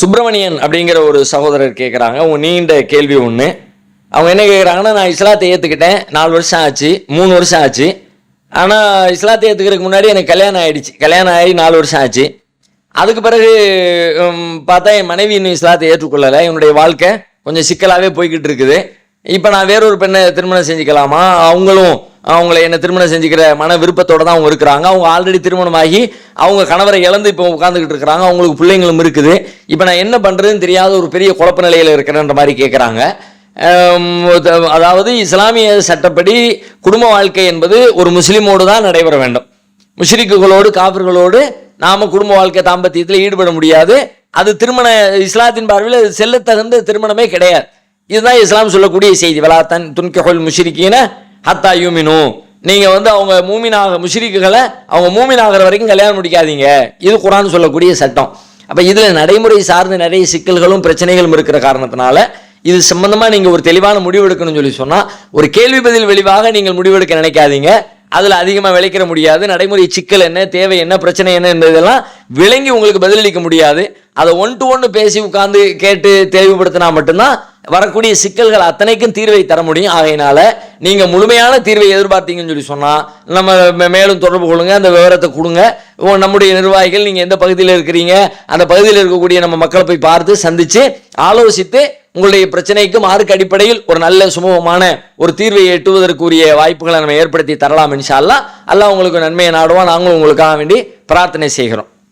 சுப்பிரமணியன் அப்படிங்கிற ஒரு சகோதரர் கேட்குறாங்க உன் நீண்ட கேள்வி ஒன்று அவங்க என்ன கேட்குறாங்கன்னா நான் இஸ்லாத்தை ஏற்றுக்கிட்டேன் நாலு வருஷம் ஆச்சு. மூணு வருஷம் ஆச்சு. ஆனால் இஸ்லாத்தை ஏற்றுக்கிறதுக்கு முன்னாடி எனக்கு கல்யாணம் ஆகிடுச்சு கல்யாணம் ஆகி நாலு வருஷம் ஆச்சு. அதுக்கு பிறகு பார்த்தா என் மனைவி இன்னும் இஸ்லாத்தை ஏற்றுக்கொள்ளலை. என்னுடைய வாழ்க்கை கொஞ்சம் சிக்கலாகவே போய்கிட்டு இருக்குது. இப்போ நான் வேறொரு பெண்ணை திருமணம் செஞ்சுக்கலாமா? அவங்களும் அவங்கள என்ன திருமணம் செஞ்சுக்கிற மன விருப்பத்தோடு தான் அவங்க இருக்கிறாங்க. அவங்க ஆல்ரெடி திருமணமாகி அவங்க கணவரை இழந்து இப்போ உட்காந்துக்கிட்டு இருக்கிறாங்க. அவங்களுக்கு பிள்ளைங்களும் இருக்குது. இப்போ நான் என்ன பண்ணுறதுன்னு தெரியாத ஒரு பெரிய குழப்ப நிலையில் இருக்கிறேன்ற மாதிரி கேட்குறாங்க அதாவது இஸ்லாமிய சட்டப்படி குடும்ப வாழ்க்கை என்பது ஒரு முஸ்லீமோடு தான் நடைபெற வேண்டும். முஷ்ரிக்குகளோடு காபர்களோடு நாம குடும்ப வாழ்க்கை தாம்பத்தியத்தில் ஈடுபட முடியாது. அது திருமண இஸ்லாத்தின் பார்வையில் செல்லத்தகுந்த திருமணமே கிடையாது. இதுதான் இஸ்லாம் சொல்லக்கூடிய செய்தி. வலாத்தன் துன்கஹுல் முஷ்ரிக்கீன ஹத்தா யூமினு. நீங்கள் வந்து அவங்க மூமினாக முஷிரிக்குகளை அவங்க மூமினாகிற வரைக்கும் கல்யாணம் முடிக்காதீங்க. இது குரான் சொல்லக்கூடிய சட்டம். அப்போ இதில் நடைமுறை சார்ந்த நிறைய சிக்கல்களும் பிரச்சனைகளும் இருக்கிற காரணத்தினால இது சம்பந்தமாக நீங்கள் ஒரு தெளிவான முடிவு எடுக்கணும்னு சொல்லி சொன்னால் ஒரு கேள்வி பதில் வெளிவாக நீங்கள் முடிவெடுக்க நினைக்காதீங்க. அதில் அதிகமாக விளைக்கிற முடியாது. நடைமுறை சிக்கல் என்ன தேவை என்ன பிரச்சனை என்ன என்பதெல்லாம் விளங்கி உங்களுக்கு பதிலளிக்க முடியாது. அதை ஒன் டு ஒன்று பேசி உட்காந்து கேட்டு தெளிவுபடுத்தினா மட்டும்தான் வரக்கூடிய சிக்கல்கள் அத்தனைக்கும் தீர்வை தர முடியும். ஆகையினால நீங்க முழுமையான தீர்வை எதிர்பார்த்தீங்கன்னு சொல்லி சொன்னா நம்ம மேலும் தொடர்பு கொள்ளுங்க அந்த விவரத்தை கொடுங்க. ஓ, நம்முடைய நிர்வாகிகள் நீங்க எந்த பகுதியில் இருக்கிறீங்க அந்த பகுதியில் இருக்கக்கூடிய நம்ம மக்களை போய் பார்த்து சந்திச்சு ஆலோசித்து உங்களுடைய பிரச்சனைக்கு மார்க் அடிப்படையில் ஒரு நல்ல சுமூகமான ஒரு தீர்வை எட்டுவதற்குரிய வாய்ப்புகளை நம்ம ஏற்படுத்தி தரலாம் இன்ஷால்லாம் அல்லாஹ் உங்களுக்கு நன்மையை நாடுவான் நாங்களும் உங்களுக்காக வேண்டி பிரார்த்தனை செய்கிறோம்.